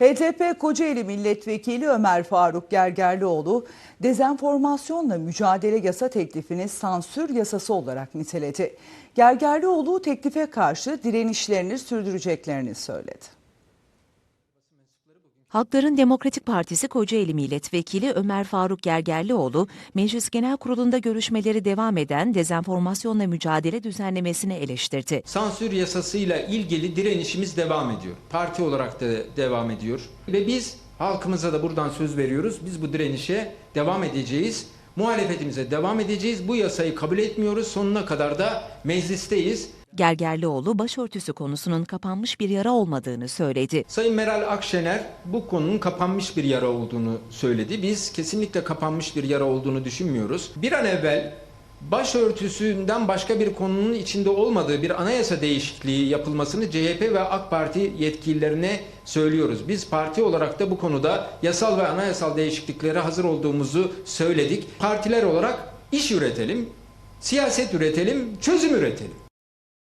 HDP Kocaeli Milletvekili Ömer Faruk Gergerlioğlu dezenformasyonla mücadele yasa teklifini sansür yasası olarak niteledi. Gergerlioğlu teklife karşı direnişlerini sürdüreceklerini söyledi. Halkların Demokratik Partisi Kocaeli Milletvekili Ömer Faruk Gergerlioğlu, Meclis Genel Kurulu'nda görüşmeleri devam eden dezenformasyonla mücadele düzenlemesini eleştirdi. Sansür yasasıyla ilgili direnişimiz devam ediyor. Parti olarak da devam ediyor. Ve biz halkımıza da buradan söz veriyoruz. Biz bu direnişe devam edeceğiz. Muhalefetimize devam edeceğiz. Bu yasayı kabul etmiyoruz. Sonuna kadar da meclisteyiz. Gergerlioğlu başörtüsü konusunun kapanmış bir yara olmadığını söyledi. Sayın Meral Akşener bu konunun kapanmış bir yara olduğunu söyledi. Biz kesinlikle kapanmış bir yara olduğunu düşünmüyoruz. Bir an evvel başörtüsünden başka bir konunun içinde olmadığı bir anayasa değişikliği yapılmasını CHP ve AK Parti yetkililerine söylüyoruz. Biz parti olarak da bu konuda yasal ve anayasal değişikliklere hazır olduğumuzu söyledik. Partiler olarak iş üretelim, siyaset üretelim, çözüm üretelim.